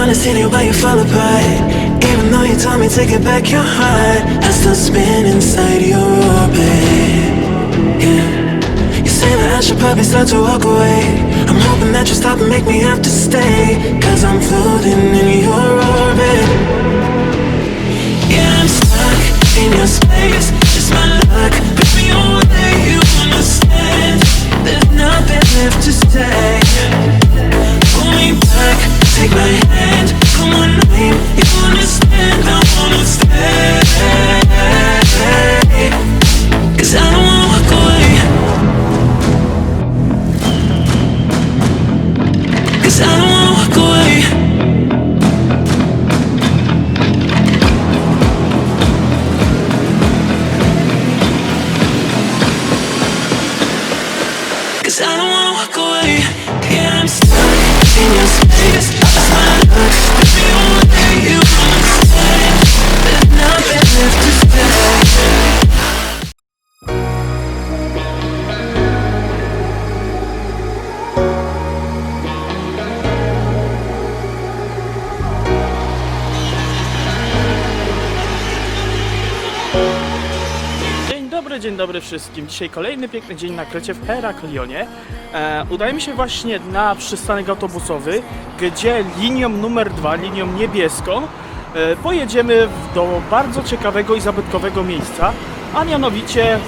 wanna see you, but you fall apart. Even though you told me to get back your heart, I still spin inside your orbit. Yeah. You say that I should probably start to walk away. I'm hoping that you stop and make me have to stay. Cause I'm floating in your orbit. Yeah, I'm stuck in your space. Just my luck. Cause I don't wanna walk away. Yeah, I'm stuck in your dobry, dzień dobry wszystkim. Dzisiaj kolejny piękny dzień na krecie w Heraklionie. E, udajemy się właśnie na przystanek autobusowy, gdzie linią numer dwa, linią niebieską, e, pojedziemy do bardzo ciekawego i zabytkowego miejsca, a mianowicie e,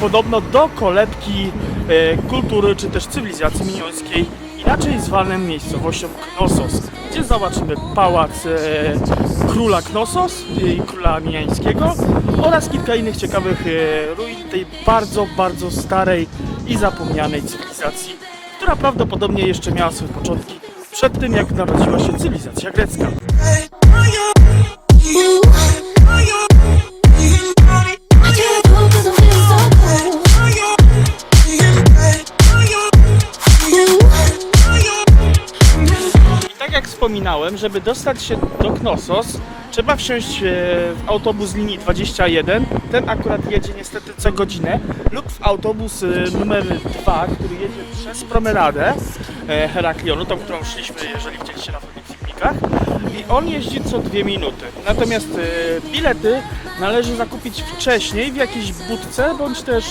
podobno do kolebki e, kultury czy też cywilizacji miniońskiej, inaczej zwanym miejscowością Knossos, gdzie zobaczymy pałac e, króla Knossos i króla Miańskiego oraz kilka innych ciekawych e, ruin tej bardzo, bardzo starej i zapomnianej cywilizacji, która prawdopodobnie jeszcze miała swoje początki przed tym, jak narodziła się cywilizacja grecka. Wspominałem, żeby dostać się do Knossos, trzeba wsiąść e, w autobus linii 21. Ten akurat jedzie niestety co godzinę, lub w autobus e, numer 2, który jedzie przez promenadę e, Heraklionu, tą, którą szliśmy, jeżeli widzieliście na pewnych filmikach. I on jeździ co dwie minuty. Natomiast bilety należy zakupić wcześniej w jakiejś budce, bądź też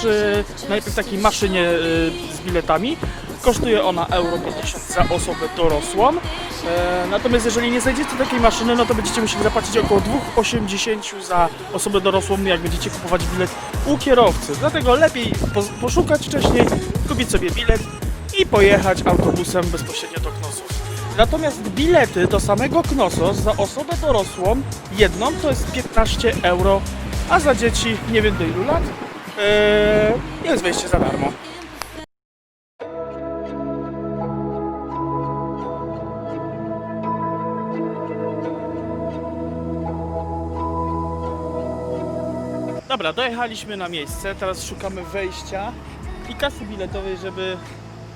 najpierw takiej maszynie z biletami. Kosztuje ona euro 50 za osobę dorosłą. E, natomiast jeżeli nie znajdziecie takiej maszyny, no to będziecie musieli zapłacić około 2,80 za osobę dorosłą, jak będziecie kupować bilet u kierowcy. Dlatego lepiej po, poszukać wcześniej, kupić sobie bilet i pojechać autobusem bezpośrednio do Knossos. Natomiast bilety do samego Knossos za osobę dorosłą, jedną, to jest 15 euro, a za dzieci nie wiem do ilu lat, e, jest wejście za darmo. Dobra, dojechaliśmy na miejsce, teraz szukamy wejścia i kasy biletowej, żeby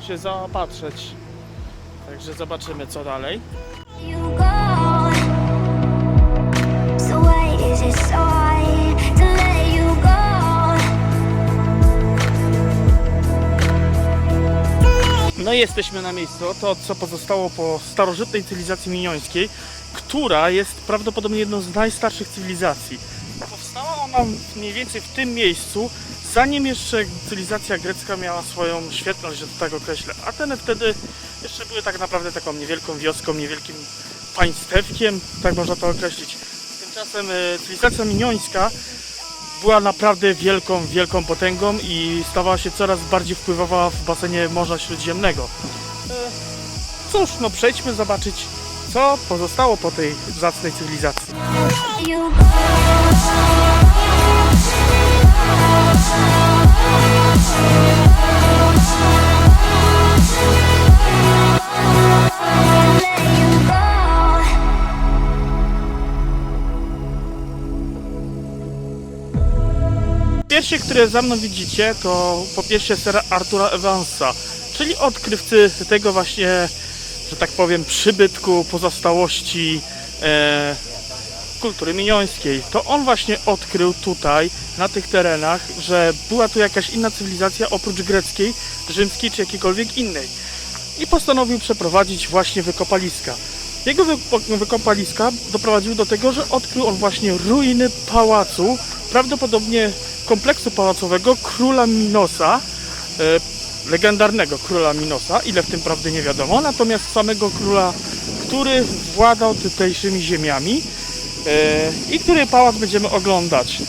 się zaopatrzyć. Także zobaczymy co dalej. No i jesteśmy na miejscu, to co pozostało po starożytnej cywilizacji miniońskiej, która jest prawdopodobnie jedną z najstarszych cywilizacji. Ona mniej więcej w tym miejscu, zanim jeszcze cywilizacja grecka miała swoją świetność, że to tak określę. Ateny wtedy jeszcze były tak naprawdę taką niewielką wioską, niewielkim państewkiem, tak można to określić. Tymczasem e, cywilizacja miniońska była naprawdę wielką, wielką potęgą i stawała się coraz bardziej wpływowa w basenie Morza Śródziemnego. E, Cóż, no przejdźmy zobaczyć, co pozostało po tej zacnej cywilizacji. Pierwszy, które za mną widzicie, to po pierwsze Sir Artura Evansa, czyli odkrywcy tego właśnie, że tak powiem, przybytku, pozostałości e, kultury miniońskiej. To on właśnie odkrył tutaj, na tych terenach, że była tu jakaś inna cywilizacja oprócz greckiej, rzymskiej czy jakiejkolwiek innej. I postanowił przeprowadzić właśnie wykopaliska. Jego wykopaliska doprowadziły do tego, że odkrył on właśnie ruiny pałacu, prawdopodobnie kompleksu pałacowego króla Minosa, e, legendarnego króla Minosa, ile w tym prawdy nie wiadomo, natomiast samego króla, który władał tutejszymi ziemiami i który pałac będziemy oglądać.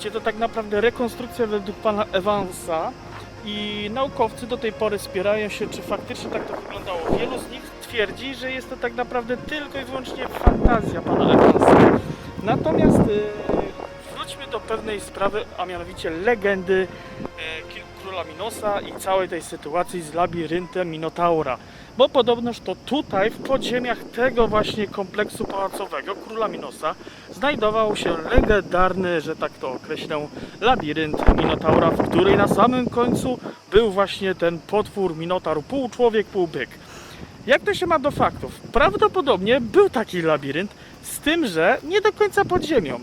Widzicie, to tak naprawdę rekonstrukcja według pana Evansa i naukowcy do tej pory spierają się, czy faktycznie tak to wyglądało. Wielu z nich twierdzi, że jest to tak naprawdę tylko i wyłącznie fantazja pana Evansa. Natomiast yy, wróćmy do pewnej sprawy, a mianowicie legendy kil- króla Minosa i całej tej sytuacji z labiryntem Minotaura. Bo podobnoż to tutaj, w podziemiach tego właśnie kompleksu pałacowego króla Minosa, znajdował się legendarny, że tak to określę, labirynt Minotaura, w której na samym końcu był właśnie ten potwór Minotaur, pół człowiek, pół byk. Jak to się ma do faktów? Prawdopodobnie był taki labirynt, z tym, że nie do końca pod ziemią.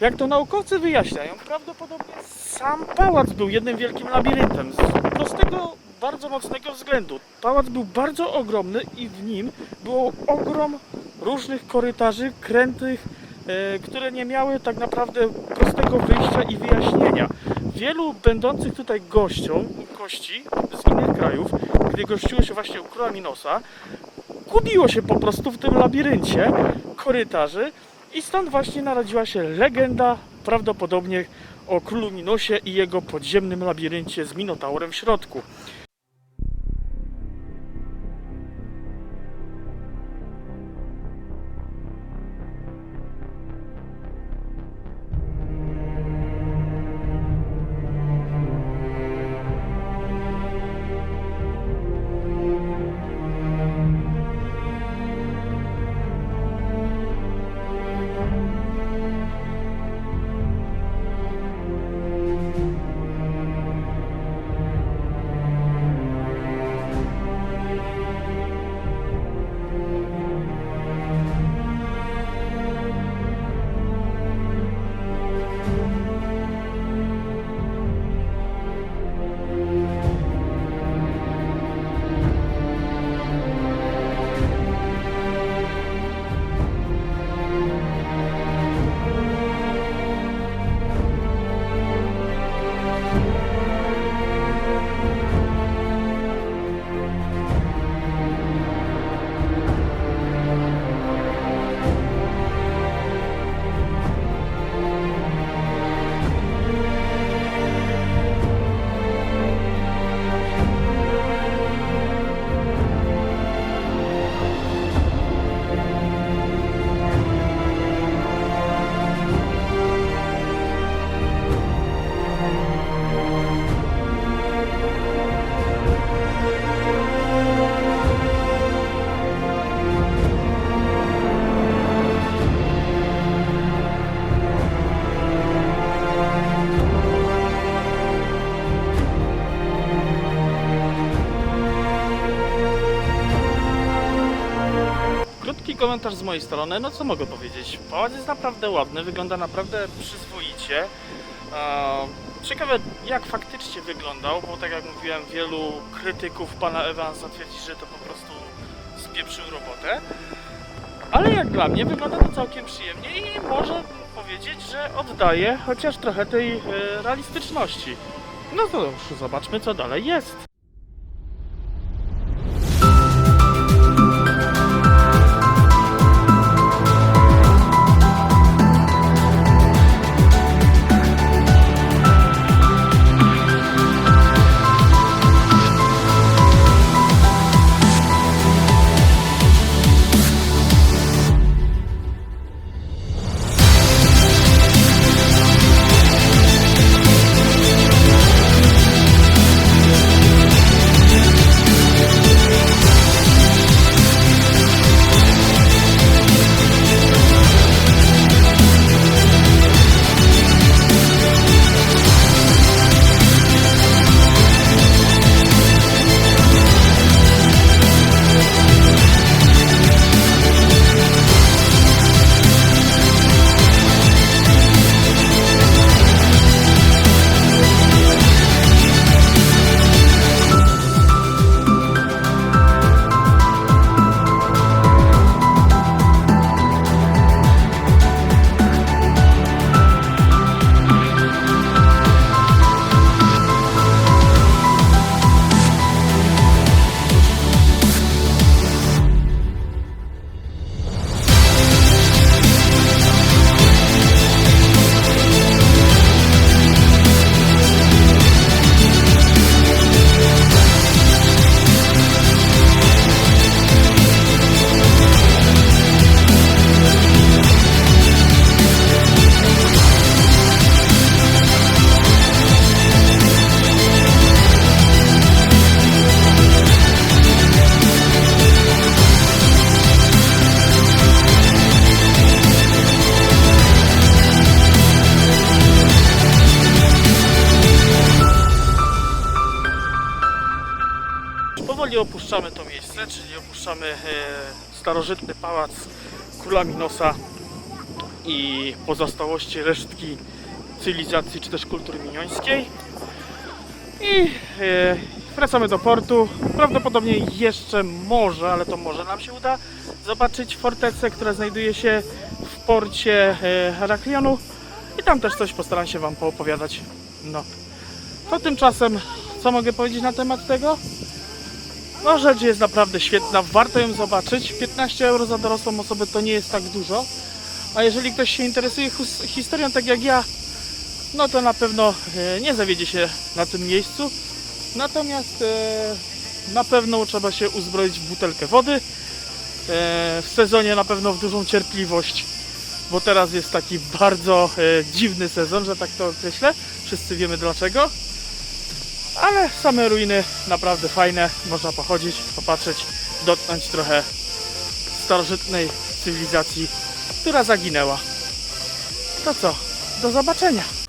Jak to naukowcy wyjaśniają, prawdopodobnie sam pałac był jednym wielkim labiryntem. Z prostego, bardzo mocnego względu. Pałac był bardzo ogromny i w nim było ogrom różnych korytarzy krętych, e, które nie miały tak naprawdę prostego wyjścia i wyjaśnienia. Wielu będących tutaj gościom, gości z innych krajów, gdy gościło się właśnie u króla Minosa, gubiło się po prostu w tym labiryncie korytarzy i stąd właśnie narodziła się legenda prawdopodobnie o królu Minosie i jego podziemnym labiryncie z Minotaurem w środku. Komentarz z mojej strony, no co mogę powiedzieć? Pałac jest naprawdę ładny, wygląda naprawdę przyzwoicie. Eee, Ciekawe jak faktycznie wyglądał, bo tak jak mówiłem, wielu krytyków pana Evansa twierdzi, że to po prostu spieprzył robotę. Ale jak dla mnie wygląda to całkiem przyjemnie i można powiedzieć, że oddaje chociaż trochę tej e, realistyczności. No to już zobaczmy co dalej jest. Opuszczamy e, starożytny pałac Króla Minosa i pozostałości resztki cywilizacji czy też kultury miniońskiej. I e, wracamy do portu. Prawdopodobnie jeszcze może, ale to może nam się uda zobaczyć fortecę, która znajduje się w porcie e, Heraklionu. I tam też coś postaram się Wam poopowiadać. No. To tymczasem, co mogę powiedzieć na temat tego? No rzecz jest naprawdę świetna, warto ją zobaczyć. 15 euro za dorosłą osobę to nie jest tak dużo. A jeżeli ktoś się interesuje historią tak jak ja, no to na pewno e, nie zawiedzie się na tym miejscu. Natomiast e, na pewno trzeba się uzbroić w butelkę wody. E, w sezonie na pewno w dużą cierpliwość, bo teraz jest taki bardzo dziwny sezon, że tak to określę. Wszyscy wiemy dlaczego. Ale same ruiny naprawdę fajne, można pochodzić, popatrzeć, dotknąć trochę starożytnej cywilizacji, która zaginęła. To co? Do zobaczenia!